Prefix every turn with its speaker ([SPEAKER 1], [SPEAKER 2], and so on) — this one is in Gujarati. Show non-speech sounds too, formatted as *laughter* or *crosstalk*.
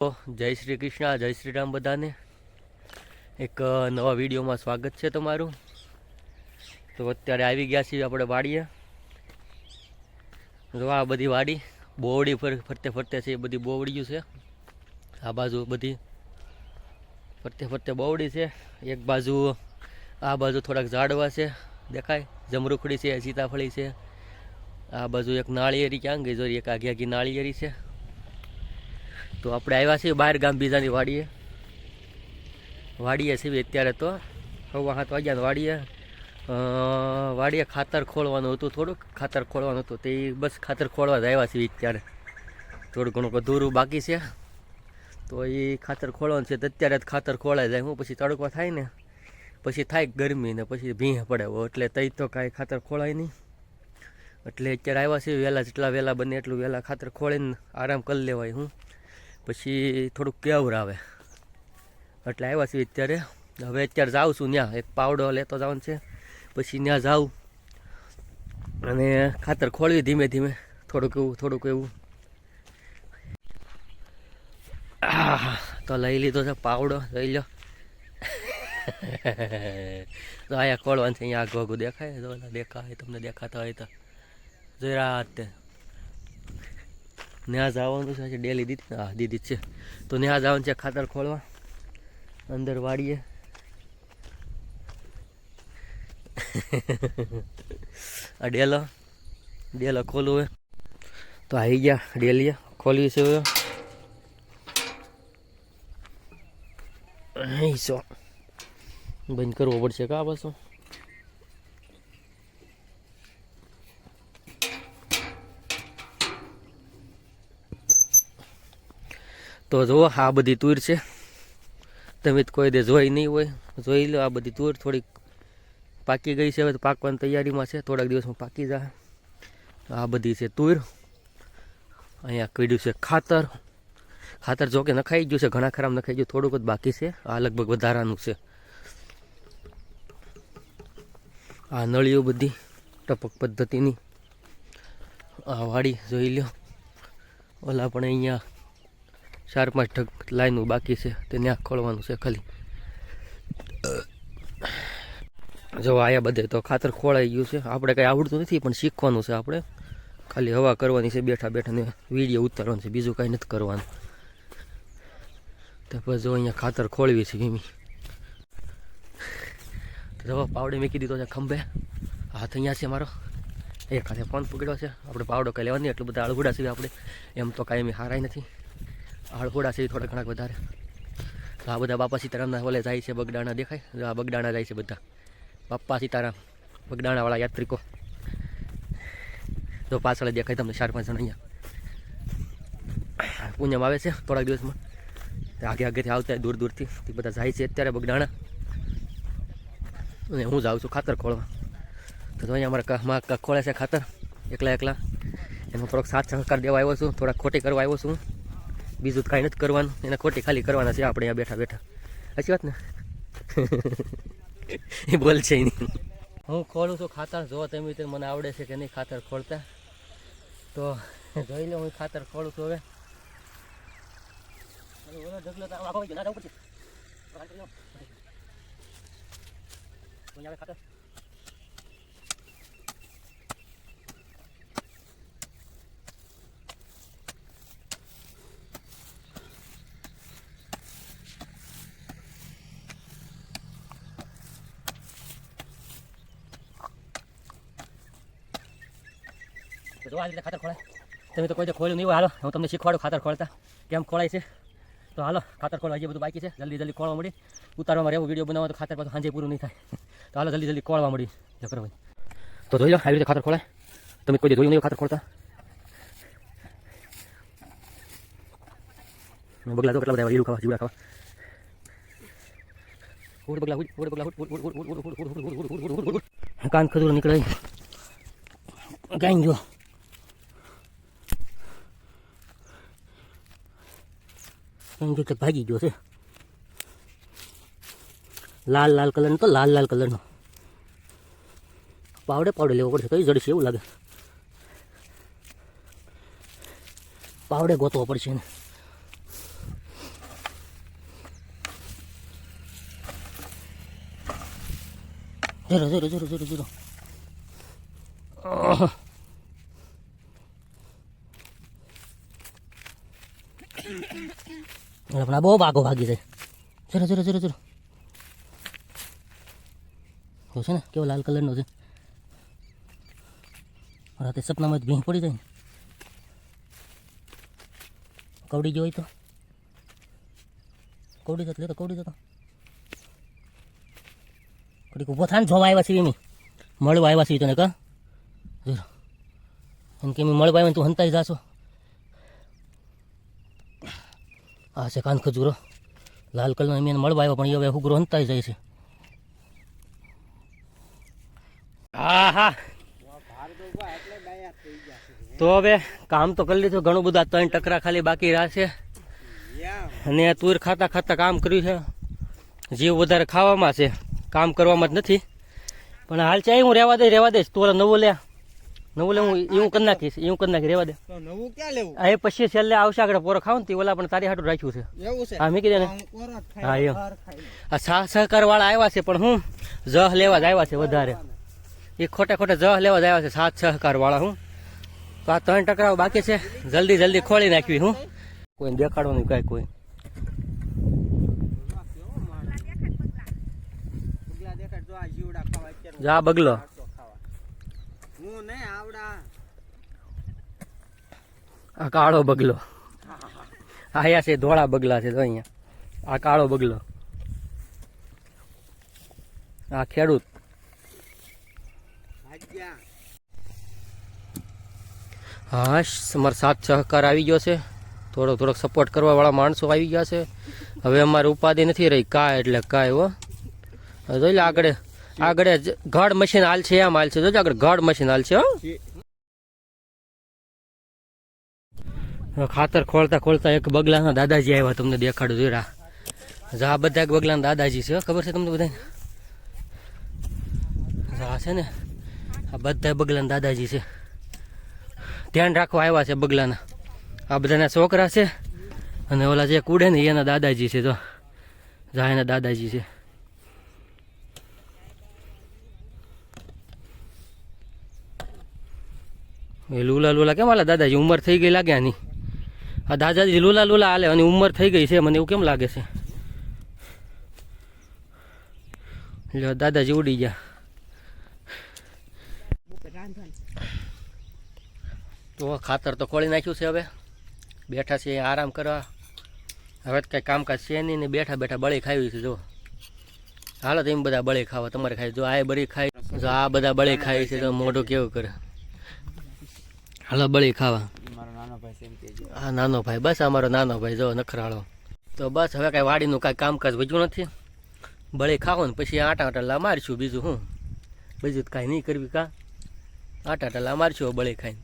[SPEAKER 1] તો જય શ્રી કૃષ્ણ જય શ્રી રામ બધાને. એક નવા વિડીયોમાં સ્વાગત છે તમારું. તો અત્યારે આવી ગયા છીએ આપણે વાડીએ. જો આ બધી વાડી, બોવડી ફર, ફરતે ફરતે છે, એ બધી બોવડીયું છે. આ બાજુ બધી ફરતે ફરતે બોવડી છે. એક બાજુ આ બાજુ થોડાક ઝાડવા છે, દેખાય. જમરૂખડી છે, સીતાફળી છે. આ બાજુ એક નાળિયેરી ક્યાં ગઈ? જોઈ એક આઘી આઘી નાળિયેરી છે. તો આપણે આવ્યા છીએ બહાર ગામ બીજાની વાડીએ. વાડીએ છીએ અત્યારે તો. સવા સાત વાગ્યા વાડીએ. વાડીએ ખાતર ખોળવાનું હતું થોડુંક. ખાતર ખોળવાનું હતું તે બસ ખાતર ખોળવા જ આવ્યા છીએ અત્યારે. થોડું ઘણું અધૂરું બાકી છે. તો એ ખાતર ખોળવાનું છે તો અત્યારે જ ખાતર ખોળાઈ જાય. હું પછી તડકો થાય ને, પછી થાય ગરમી ને પછી ભીંહ પડે. એટલે તઈ તો કાંઈ ખાતર ખોળાય નહીં. એટલે અત્યારે આવ્યા છીએ, વહેલા જેટલા વહેલા બને એટલું વહેલા ખાતર ખોળીને આરામ કરી લેવાય હું. પછી થોડુંક કેવર આવે. એટલે આવ્યા છીએ અત્યારે. હવે અત્યારે જાઉં છું ત્યાં એક પાવડો લેતો જવાનું છે. પછી ત્યાં જાઉં. અને ખાતર ખોળવી ધીમે ધીમે. થોડુંક એવું થોડુંક એવું. તો લઈ લીધો છે પાવડો. લઈ લો *laughs* તો અહીંયા ખોળવાનું છે. અહીંયા આગું આગું દેખાય. દેખાય, તમને દેખાતા હોય તો. જોઈ રહ્યા આવવાનું છે ડેલી દીધી હા, દીધી છે. તો ત્યાં આવવાનું છે ખાતર ખોલવા અંદર વાડીએ આ ડેલો. ડેલો ખોલવું હોય તો આવી ગયા ડેલીએ. ખોલી છે હવે. બંધ કરવો પડશે કા પાછું? તો જુઓ આ બધી તૂર છે. તમે કોઈ દે જોઈ નહીં હોય. જોઈ લો, આ બધી તૂર થોડીક પાકી ગઈ છે. હવે પાકવાની તૈયારીમાં છે. થોડાક દિવસમાં પાકી જાય આ બધી છે તૂર. અહીંયા કીધું છે ખાતર. ખાતર જો કે નખાઈ ગયું છે, ઘણા ખરાબ નખાઈ ગયું, થોડુંક જ બાકી છે. આ લગભગ વધારાનું છે. આ નળીઓ બધી ટપક પદ્ધતિની. આ વાડી જોઈ લ્યો ઓલા પણ અહીંયા ચાર પાંચ ઢગ લાઈનું બાકી છે, તે ત્યાં ખોળવાનું છે ખાલી. જો આયા બધે તો ખાતર ખોળાઈ ગયું છે. આપણે કંઈ આવડતું નથી, પણ શીખવાનું છે આપણે. ખાલી હવા કરવાની છે, બેઠા બેઠા ને વીડિયો ઉતારવાનું છે, બીજું કાંઈ નથી કરવાનું. તો પછી જો અહીંયા ખાતર ખોળવી છે જવા જો પાવડે મૂકી દીધો છે ખંભે. હાથ અહીંયા છે મારો. એક હાથે ફોન પકડ્યો છે. આપણે પાવડો કંઈ લેવાની એટલું બધા અળગુડા છે આપણે. એમ તો કાંઈ એમ હારાય નથી. હળકોડા છે થોડા ઘણા વધારે. તો આ બધા બાપા સીતારામના વલે જાય છે, બગડાણા દેખાય? આ બગડાણા જાય છે બધા. બાપા સીતારામ, બગડાણાવાળા યાત્રિકો. જો પાછળ દેખાય તમને ચાર પાંચ જણ અહીંયા. પૂનમ આવે છે થોડાક દિવસમાં. તે આગે આગેથી આવતા દૂર દૂરથી. તે બધા જાય છે અત્યારે બગડાણા. અને હું જાઉં છું ખાતર ખોળવા. તો અહીંયા અમારા માં ખોળે છે ખાતર. એકલા એકલા. એનો થોડોક સાથ સહકાર દેવા આવ્યો છું. થોડાક ખોટી કરવા આવ્યો છું બીજું કાંઈ નથી કરવાનું. એને ખોટી ખાલી કરવાના છે આપણે આ બેઠા બેઠા. સાચી વાત ને? *laughs* એ બોલ છે નહીં. હું ખોલું છું ખાતર. જો તમે રીતે મને આવડે છે કે નહીં ખાતર ખોલતા તો જોઈ લો હું ખાતર ખોલું છું હવે. ઢગલો જવું ખાતર જો આ રીતે ખાતર ખોલાય તમે તો કોઈ ખોલ્યું નહીં હાલો હું તમને શીખવાડું ખાતર ખોલતા કેમ ખોલાય છે તો હાલો ખાતર ખોલવા જે બધું બાકી છે જલ્દી જલ્દી ખોળવા મળી ઉતારવામાં રહેવું વીડિયો બનાવવા તો ખાતર પાછું સાંજે પૂરું નહીં થાય તો હાલો જલ્દી જલ્દી ખોળવા મળી જકરભાઈ તો જોઈ લો આવી રીતે ખાતર ખોળાય તમે કોઈ જોયું નહીં ખાતર ખોળતા બગલા તો કેટલા બધા રીલું ખાવા જીવડા ખાવા ઉડ બગલા ઉડ ઉડ બગલા એમ જો ભાગી ગયો છે. લાલ લાલ કલરનો તો લાલ લાલ કલરનો. પાવડે પાવડે લેવો પડશે, કઈ જડશે એવું લાગે. પાવડે ગોતવો પડશે એને. જરો જરો જરો જરો જરો. આહ. અરે પણ આ બહુ ભાગો ભાગી જાય. જરો જરો જરો જરો તો છે ને, કેવો લાલ કલરનો છે. રાતે સપનામાં જ ભીંગ પડી જાય ને. કવડી ગયો હોય તો. કવડી જતો લેતો કવડી જતો. કડીક ઊભો થાય ને, જોવા આવ્યા છે એની મળવા આવ્યા છે તને, કા? એમ કે મળવા આવ્યા તું હંતાઈ જાશો. આ છે કાન ખજૂરો. લાલ કલરનો એમ મળવા આવ્યો, પણ એ હવે હુગરો હંતાઈ જાય છે. હા હા તો હવે કામ તો કરી લીધું, ઘણું બધું ત્રણ ટકરા ખાલી બાકી છે. અને તુર ખાતા ખાતા કામ કર્યું છે. જીવ વધારે ખાવામાં છે. કામ કરવામાં જ નથી. પણ હાલ છે હું રહેવા દઈશ રહેવા દઈશ તું નવો નવું લે. નવું લેવું એવું કરી નાખીશ એવું કરી નાખી રેવા દે.
[SPEAKER 2] નવું ક્યાં લેવું?
[SPEAKER 1] આ એ પછી છેલ્લે આવશે આગળ પોરો ખાવ તે ઓલા પણ તારી હાટું રાખ્યું છે.
[SPEAKER 2] એવું છે?
[SPEAKER 1] હા મેં દે ને.
[SPEAKER 2] હું
[SPEAKER 1] એમ. આ સાહ સહકાર વાળા આવ્યા છે પણ હું જહ લેવા જ આવ્યા છે વધારે. એ ખોટા ખોટા જહ લેવા જ આવ્યા છે સાત સહકાર વાળા હું. તો આ ત્રણ ટકરાવ બાકી છે જલ્દી જલ્દી ખોળી નાખવી હું. કોઈ દેખાડો નહીં કાંઈ કોઈ
[SPEAKER 2] જા
[SPEAKER 1] બગલો.
[SPEAKER 2] હું નહીં આવડા.
[SPEAKER 1] આ કાળો બગલો. આયા છે ધોળા બગલા છે તો અહીંયા. આ કાળો બગલો. આ ખેડૂત. હા અમારો સાથ સહકાર આવી ગયો છે. થોડોક થોડોક સપોર્ટ કરવા વાળા માણસો આવી ગયા છે. હવે અમારે ઉપાધિ નથી રહી. કા એટલે કાંઈ હો. જોઈ લે આગળ. આગળ ઘડ મશીન હાલ છે એમ હાલ છે. જોજો આગળ ઘડ મશીન હાલ છે ખાતર ખોલતા ખોલતા એક બગલાના દાદાજી આવ્યા તમને દેખાડું જોઈ જા બધા એક બગલાના દાદાજી છે ખબર છે તમને બધાને? જા છે ને, આ બધા બગલાના દાદાજી છે. ધ્યાન રાખવા આવ્યા છે બગલાના. આ બધાના છોકરા છે અને ઓલા જે કુડે ને એના દાદાજી છે તો જા એના દાદાજી છે. એ લુલા લુલા કેમ હાલે દાદાજી ઉંમર થઈ ગઈ લાગે આની. આ દાદાજી લુલા લુલા હાલે અને ઉંમર થઈ ગઈ છે, મને એવું કેમ લાગે છે? લ્યો દાદાજી ઉડી ગયા. તો ખાતર તો ખોળી નાખ્યું છે હવે. બેઠા છે આરામ કરવા. હવે તો કંઈ કામકાજ છે નહીં ને બેઠા બેઠા બળી ખાવી છે, જો. હાલો એમ બધા બળી ખાવા, તમારે ખાઈ, જો આ બળી ખાઈ, જો આ બધા બળી ખાઈ છે, તો મોઢું કેવું કરે? હાલો બળી ખાવા.
[SPEAKER 2] મારો નાનો ભાઈ છે એમ
[SPEAKER 1] નાનો ભાઈ બસ અમારો નાનો ભાઈ જો નખરાળો. તો બસ હવે કાંઈ વાડીનું કાંઈ કામકાજ વધ્યું નથી. બળી ખાવો ને પછી આટા આટલા મારીશું બીજું હું. બીજું તો કાંઈ નહીં કરવી કા. આટા આટલા મારીશું બળી ખાઈને.